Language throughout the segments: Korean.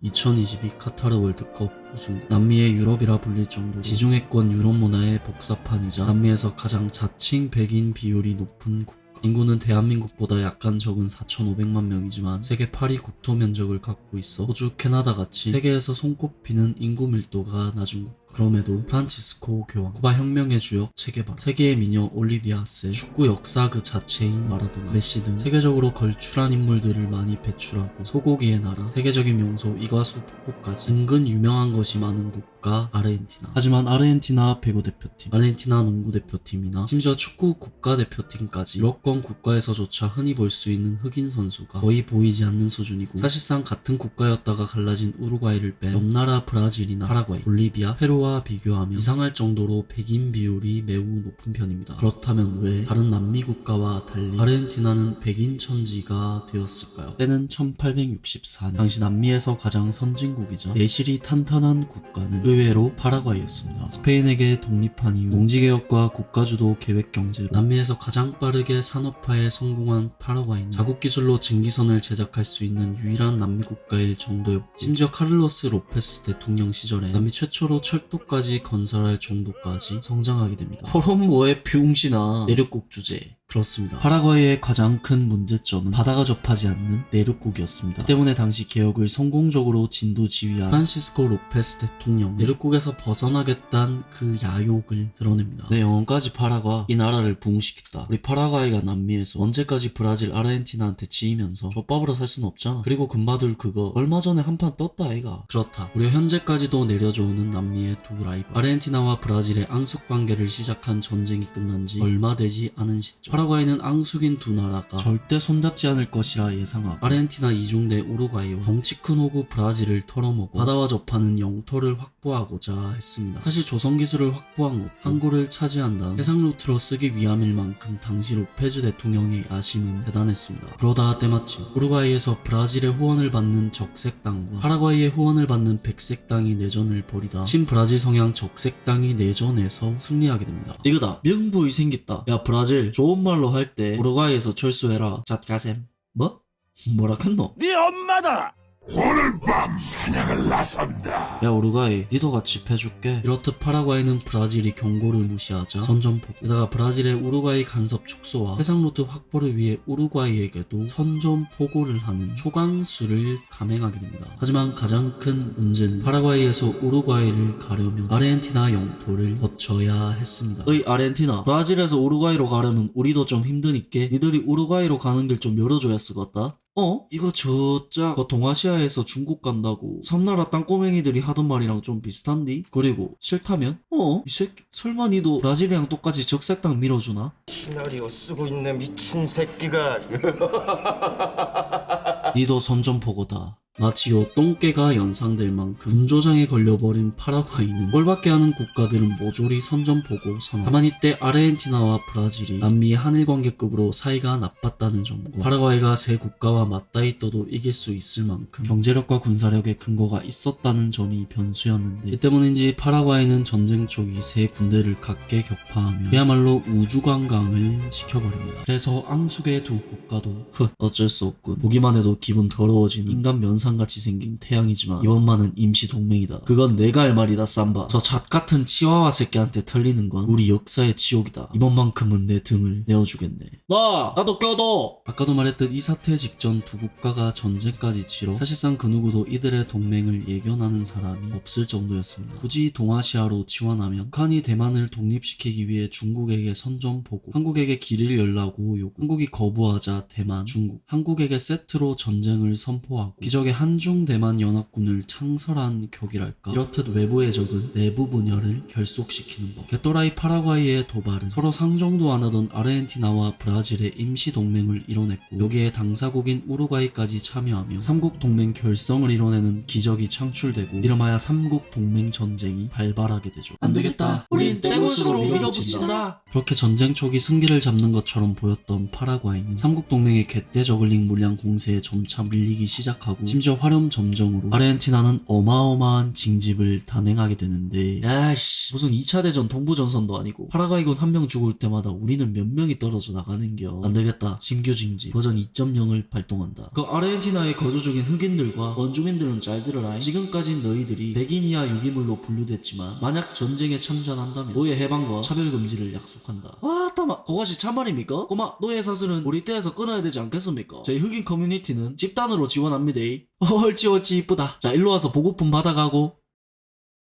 2022 카타르 월드컵 우승. 남미의 유럽이라 불릴 정도로 지중해권 유럽 문화의 복사판이자 남미에서 가장 자칭 백인 비율이 높은 국가. 인구는 대한민국보다 약간 적은 4,500만 명이지만 세계 8위 국토 면적을 갖고 있어 호주, 캐나다 같이 세계에서 손꼽히는 인구 밀도가 낮은 국가 그럼에도 프란치스코 교황, 쿠바 혁명의 주역 체게바, 세계의 미녀 올리비아 세, 축구 역사 그 자체인 마라도나, 메시 등 세계적으로 걸출한 인물들을 많이 배출하고 소고기의 나라, 세계적인 명소 이과수 폭포까지 은근 유명한 것이 많은 국가 아르헨티나. 하지만 아르헨티나 배구 대표팀, 아르헨티나 농구 대표팀이나 심지어 축구 국가 대표팀까지 유럽권 국가에서조차 흔히 볼 수 있는 흑인 선수가 거의 보이지 않는 수준이고 사실상 같은 국가였다가 갈라진 우루과이를 뺀 옆나라 브라질이나 파라과이, 볼리비아, 페루 와 비교하면 이상할 정도로 백인 비율이 매우 높은 편입니다. 그렇다면 왜 다른 남미 국가와 달리 아르헨티나는 백인 천지가 되었을까요? 때는 1864년 당시 남미에서 가장 선진국이자 내실이 탄탄한 국가는 의외로 파라과이였습니다. 스페인에게 독립한 이후 농지개혁과 국가주도 계획 경제로 남미에서 가장 빠르게 산업화에 성공한 파라과이는 자국 기술로 증기선을 제작할 수 있는 유일한 남미 국가일 정도였고 심지어 카를로스 로페스 대통령 시절에 남미 최초로 철 도까지 건설할 정도까지 성장하게 됩니다. 뭐에 비웅신아 내륙국 주제 그렇습니다. 파라과이의 가장 큰 문제점은 바다가 접하지 않는 내륙국이었습니다. 그 때문에 당시 개혁을 성공적으로 진두지휘한 프란시스코 로페스 대통령 내륙국에서 벗어나겠다는 그 야욕을 드러냅니다. 내 영혼까지 파라과 이 나라를 부흥시켰다. 우리 파라과이가 남미에서 언제까지 브라질 아르헨티나한테 지이면서 족밥으로 살 수는 없잖아. 그리고 금마들 그거 얼마 전에 한 판 떴다 아이가. 그렇다. 우리 현재까지도 내려져오는 남미의 두 라이벌 아르헨티나와 브라질의 앙숙 관계를 시작한 전쟁이 끝난 지 얼마 되지 않은 시점. 파라과이는 앙숙인 두 나라가 절대 손잡지 않을 것이라 예상하고 아르헨티나 이중대 우루과이와 덩치 큰 호구 브라질을 털어먹어 바다와 접하는 영토를 확보하고자 했습니다. 사실 조선 기술을 확보한 것도 항구를 차지한 다음 해상 루트로 쓰기 위함일 만큼 당시 로페즈 대통령의 야심은 대단했습니다. 그러다 때마침 우루과이에서 브라질의 후원을 받는 적색당과 파라과이의 후원을 받는 백색당이 내전을 벌이다 친브라질 성향 적색당이 내전에서 승리하게 됩니다. 이거다 명분이 생겼다. 야 브라질 좋은 말로 할 때 우루과이에서 철수해라. 잣가셈. 뭐? 뭐라 했노? 네 엄마다! 오늘 밤 사냥을 나선다. 야 우루과이 니도 같이 패줄게. 이렇듯 파라과이는 브라질이 경고를 무시하자 선전포 게다가 브라질의 우루과이 간섭 축소와 해상루트 확보를 위해 우루과이에게도 선전포고를 하는 초강수를 감행하게 됩니다. 하지만 가장 큰 문제는 파라과이에서 우루과이를 가려면 아르헨티나 영토를 거쳐야 했습니다. 어이 아르헨티나 브라질에서 우루과이로 가려면 우리도 좀 힘드니까 니들이 우루과이로 가는 길 좀 열어줘야 쓰겠다 어? 이거 저짝 그 동아시아에서 중국 간다고 섬나라 땅꼬맹이들이 하던 말이랑 좀 비슷한디? 그리고 싫다면? 어? 이 새끼 설마 니도 브라질이랑 똑같이 적색당 밀어주나? 시나리오 쓰고 있는 미친 새끼가 니도 선전포고다 마치 요 똥개가 연상될 만큼 분조장에 걸려버린 파라과이는 꼴밖에 하는 국가들은 모조리 선전포고 선언. 다만 이때 아르헨티나와 브라질이 남미 한일 관계급으로 사이가 나빴다는 점과 파라과이가 세 국가와 맞닿아 떠도 이길 수 있을 만큼 경제력과 군사력의 근거가 있었다는 점이 변수였는데 이 때문인지 파라과이는 전쟁 초기 세 군대를 각계 격파하며 그야말로 우주관광을 시켜버립니다. 그래서 앙숙의 두 국가도 흑 어쩔 수 없군. 보기만 해도 기분 더러워지는 인간 면상 같이 생긴 태양이지만 이번만은 임시 동맹이다. 그건 내가 할 말이다 쌈바. 저 잣 같은 치와와 새끼한테 털리는 건 우리 역사의 지옥이다. 이번만큼은 내 등을 내어주겠네. 마! 나도 껴도 아까도 말했듯 이 사태 직전 두 국가가 전쟁까지 치러 사실상 그 누구도 이들의 동맹을 예견하는 사람이 없을 정도였습니다. 굳이 동아시아로 지원하면 북한이 대만을 독립시키기 위해 중국에게 선전보고 한국에게 길을 열라고 요구. 한국이 거부하자 대만, 중국, 한국에게 세트로 전쟁을 선포하고 기적의 한중 대만 연합군을 창설한 격이랄까? 이렇듯 외부의 적은 내부 분열을 결속시키는 법. 개또라이 파라과이의 도발은 서로 상정도 안 하던 아르헨티나와 브라질의 임시 동맹을 이뤄냈고 여기에 당사국인 우루과이까지 참여하며 삼국 동맹 결성을 이뤄내는 기적이 창출되고 이름하여 삼국 동맹 전쟁이 발발하게 되죠. 안 되겠다. 우린 떼굴스로 밀어붙인다. 그렇게 전쟁 초기 승기를 잡는 것처럼 보였던 파라과이는 삼국 동맹의 개떼 저글링 물량 공세에 점차 밀리기 시작하고 심지어 화렴 점정으로 아르헨티나는 어마어마한 징집을 단행하게 되는데 야씨 무슨 2차 대전 동부전선도 아니고 파라과이군 한 명 죽을 때마다 우리는 몇 명이 떨어져 나가는겨. 안되겠다. 신규 징집. 버전 2.0을 발동한다. 그 아르헨티나의 거주 중인 흑인들과 원주민들은 잘 들어라 지금까지 너희들이 백인 이하 유기물로 분류됐지만 만약 전쟁에 참전한다면 노예 해방과 차별금지를 약속한다. 와 따마 그것이 참말입니까? 꼬마 노예 사슬은 우리 떼에서 끊어야 되지 않겠습니까? 저희 흑인 커뮤니티는 집단으로 지원합니다 어찌 어찌 이쁘다 자 일로 와서 보고품 받아가고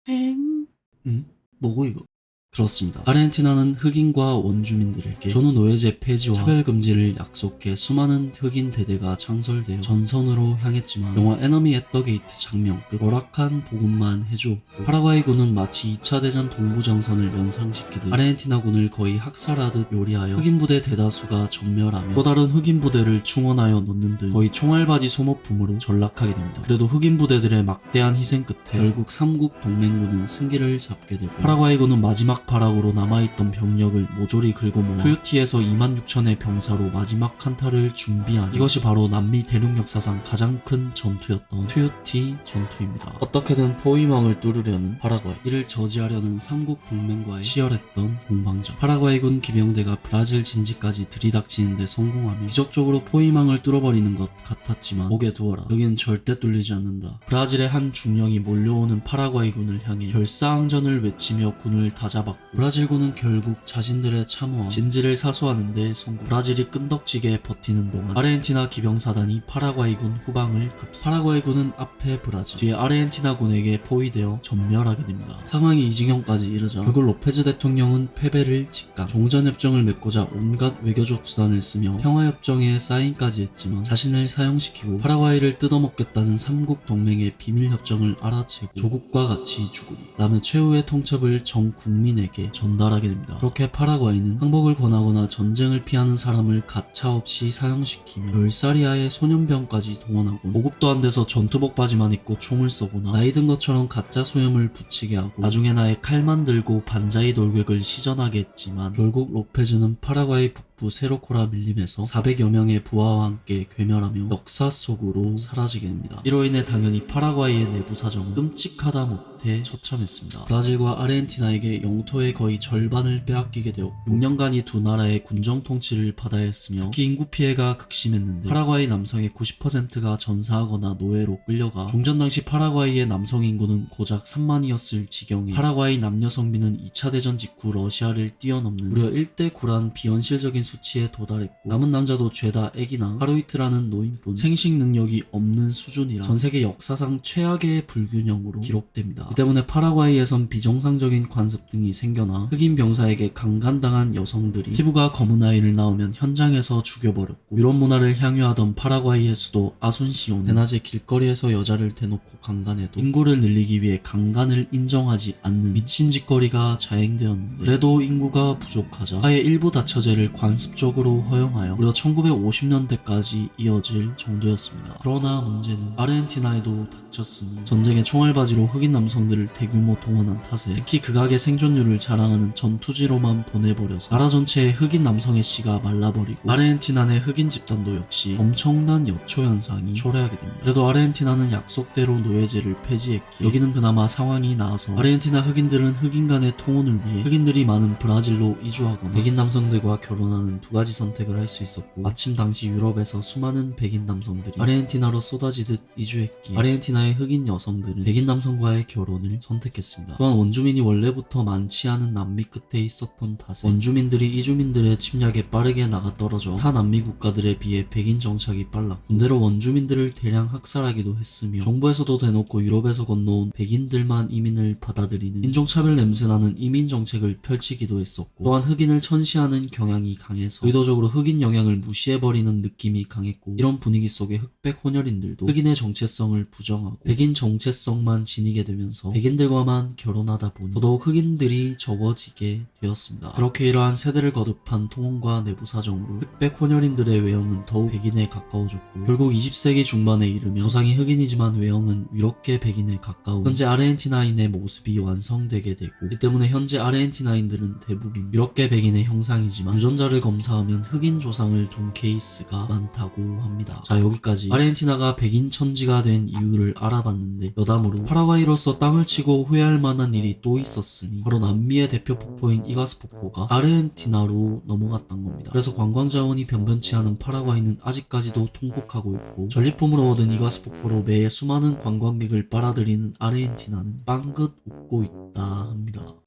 행 응? 뭐고 이거? 그렇습니다. 아르헨티나는 흑인과 원주민들에게 전후 노예제 폐지와 차별 금지를 약속해 수많은 흑인 대대가 창설되어 전선으로 향했지만 영화 에너미 앳더 게이트 장면급 열악한 보급만 해주었고 파라과이군은 마치 2차 대전 동부전선을 연상시키듯 아르헨티나군을 거의 학살하듯 요리하여 흑인 부대 대다수가 전멸하며 또 다른 흑인 부대를 충원하여 넣는 등 거의 총알바지 소모품으로 전락하게 됩니다. 그래도 흑인 부대들의 막대한 희생 끝에 결국 삼국 동맹군은 승기를 잡게 되고 파라과이군은 마지막 바락으로 남아있던 병력을 모조리 긁어 모아 토요티에서 2만 6천의 병사로 마지막 한타를 준비한 이것이 바로 남미 대륙 역사상 가장 큰 전투였던 토요티 전투입니다. 어떻게든 포위망을 뚫으려는 파라과이 이를 저지하려는 삼국 동맹과의 치열했던 공방전 파라과이군 기병대가 브라질 진지까지 들이닥치는데 성공하며 기적적으로 포위망을 뚫어버리는 것 같았지만 목에 두어라 여긴 절대 뚫리지 않는다. 브라질의 한 중령이 몰려오는 파라과이군을 향해 결사항전을 외치며 군을 다잡았 고 브라질군은 결국 자신들의 참호와 진지를 사수하는 데 성공. 브라질이 끈덕지게 버티는 동안 아르헨티나 기병사단이 파라과이군 후방을 급사. 파라과이군은 앞에 브라질 뒤에 아르헨티나군에게 포위되어 전멸하게 됩니다. 상황이 이 지경까지 이르자 결국 로페즈 대통령은 패배를 직감. 종전협정을 맺고자 온갖 외교적 수단을 쓰며 평화협정에 사인까지 했지만 자신을 사용시키고 파라과이를 뜯어먹겠다는 삼국 동맹의 비밀협정을 알아채고 조국과 같이 죽으리. 라며 최후의 통첩을 전 국민에 게 전달하게 됩니다. 그렇게 파라과이는 항복을 권하거나 전쟁을 피하는 사람을 가차없이 사용시키며 열사리아의 소년병까지 동원하고 보급도 안 돼서 전투복 바지만 입고 총을 쏘거나 나이 든 것처럼 가짜 수염을 붙이게 하고 나중에 나의 칼만 들고 반자이 돌격을 시전하게 했지만 결국 로페즈는 파라과이 북부 세로코라 밀림에서 400여 명의 부하와 함께 괴멸하며 역사 속으로 사라지게 됩니다. 이로 인해 당연히 파라과이의 내부 사정은 끔찍하다 못해 처참했습니다. 브라질과 아르헨티나에게 영토의 거의 절반을 빼앗기게 되었고 6년간 이 두 나라의 군정 통치를 받아야 했으며 특히 인구 피해가 극심했는데 파라과이 남성의 90%가 전사하거나 노예로 끌려가 종전 당시 파라과이의 남성 인구는 고작 3만이었을 지경에 파라과이 남녀 성비는 2차 대전 직후 러시아를 뛰어넘는 무려 1대 9란 비현실적인 수치에 도달했고 남은 남자도 죄다 애기나 하루 이틀하는 노인뿐 생식 능력이 없는 수준이라 전 세계 역사상 최악의 불균형으로 기록됩니다. 이 때문에 파라과이에선 비정상적인 관습 등이 생겨나 흑인 병사에게 강간당한 여성들이 피부가 검은 아이를 낳으면 현장에서 죽여버렸고 유럽 문화를 향유하던 파라과이의 수도 아순시온 대낮에 길거리에서 여자를 대놓고 강간해도 인구를 늘리기 위해 강간을 인정하지 않는 미친 짓거리가 자행되었는데 그래도 인구가 부족하자 아예 일부 다처제를 관습적으로 허용하여 무려 1950년대까지 이어질 정도였습니다. 그러나 문제는 아르헨티나에도 닥쳤으니 전쟁의 총알바지로 흑인 남성들을 대규모 동원한 탓에 특히 극악의 생존율을 자랑하는 전투지로만 보내버려서 나라 전체의 흑인 남성의 씨가 말라버리고 아르헨티나 내 흑인 집단도 역시 엄청난 여초 현상이 초래하게 됩니다. 그래도 아르헨티나는 약속대로 노예제를 폐지했기에 여기는 그나마 상황이 나아서 아르헨티나 흑인들은 흑인 간의 통혼을 위해 흑인들이 많은 브라질로 이주하거나 백인 남성들과 결혼 하는 두 가지 선택을 할 수 있었고 마침 당시 유럽에서 수많은 백인 남성들이 아르헨티나로 쏟아지듯 이주했기에 아르헨티나의 흑인 여성들은 백인 남성과의 결혼을 선택했습니다. 또한 원주민이 원래부터 많지 않은 남미 끝에 있었던 탓에 원주민들이 이주민들의 침략에 빠르게 나가 떨어져 타 남미 국가들에 비해 백인 정착이 빨랐고 군대로 원주민들을 대량 학살하기도 했으며 정부에서도 대놓고 유럽에서 건너온 백인들만 이민을 받아들이는 인종차별 냄새나는 이민 정책을 펼치기도 했었고 또한 흑인을 천시하는 경향이 강 해서 의도적으로 흑인 영향을 무시해버리는 느낌이 강했고 이런 분위기 속에 흑백 혼혈인들도 흑인의 정체성을 부정하고 백인 정체성만 지니게 되면서 백인들과만 결혼하다 보니 더더욱 흑인들이 적어지게 되었습니다. 그렇게 이러한 세대를 거듭한 통혼과 내부 사정으로 흑백 혼혈인들의 외형은 더욱 백인에 가까워졌고 결국 20세기 중반에 이르며 조상이 흑인이지만 외형은 유럽계 백인에 가까운 현재 아르헨티나인의 모습이 완성되게 되고 이 때문에 현재 아르헨티나인들은 대부분 유럽계 백인의 형상이지만 유전자를 검사하면 흑인 조상을 둔 케이스가 많다고 합니다. 자 여기까지 아르헨티나가 백인 천지가 된 이유를 알아봤는데 여담으로 파라과이로서 땅을 치고 후회할 만한 일이 또 있었으니 바로 남미의 대표 폭포인 이가스 폭포가 아르헨티나로 넘어갔던 겁니다. 그래서 관광 자원이 변변치 않은 파라과이는 아직까지도 통곡하고 있고 전리품으로 얻은 이가스 폭포로 매해 수많은 관광객을 빨아들이는 아르헨티나는 빵긋 웃고 있다 합니다.